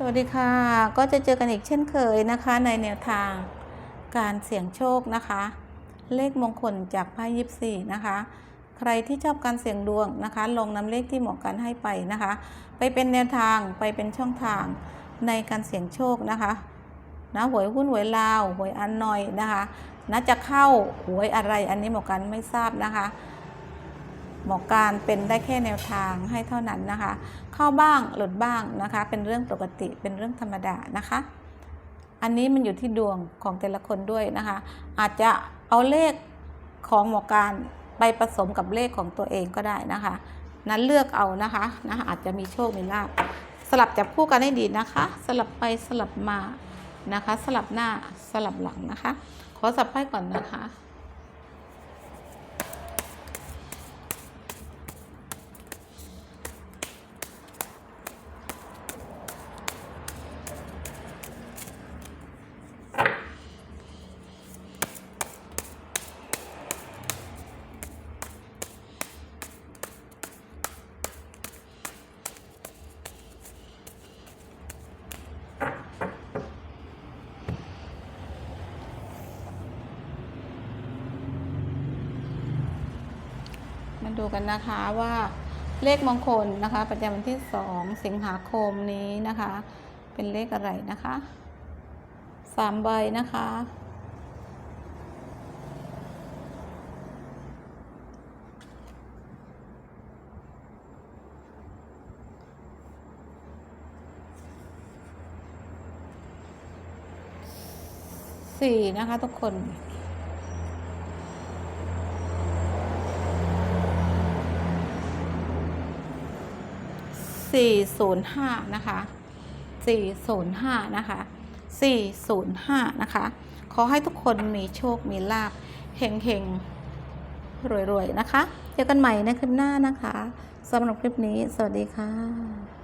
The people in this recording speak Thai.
สวัสดีค่ะ ก็จะเจอกันอีกเช่นเคยนะคะ ในแนวทางการเสี่ยงโชคนะคะ เลขมงคลจากไพ่ยิปซีนะคะ ใครที่ชอบการเสี่ยงดวงนะคะ ลงนำเลขที่เหมาะกันให้ไปนะคะ ไปเป็นแนวทางไปเป็นช่องทางในการเสี่ยงโชคนะคะนะหวยหุ้นหวยลาวหวยอันนอยนะคะนะจะเข้าหวยอะไรอันนี้เหมาะกันไม่ทราบนะคะ หมอการเป็นได้แค่แนวทางให้เท่านั้นนะคะ เข้าบ้างหลุดบ้างนะคะ เป็นเรื่องปกติเป็นเรื่องธรรมดานะคะ อันนี้มันอยู่ที่ดวงของแต่ละคนด้วยนะคะ อาจจะเอาเลขของหมอการไปผสมกับเลขของตัวเองก็ได้นะคะ นั้นเลือกเอานะคะนะอาจจะมีโชคมีลาภสลับจับคู่กันให้ดีนะคะ สลับไปสลับมานะคะ สลับหน้าสลับหลังนะคะ ขอสับไพ่ก่อนนะคะ ดูกันนะคะว่าเลขมงคลนะคะ ประจำวันที่ 2 สิงหาคมนี้นะคะ เป็นเลขอะไรนะคะสามใบนะคะ สี่นะคะทุกคน 405 นะคะ 405 นะคะ 405 นะคะ ขอให้ทุกคนมีโชค มีลาภเฮงเฮงรวยๆ นะคะ เจอกันใหม่ในคลิปหน้านะคะสำหรับคลิปนี้ สวัสดีค่ะ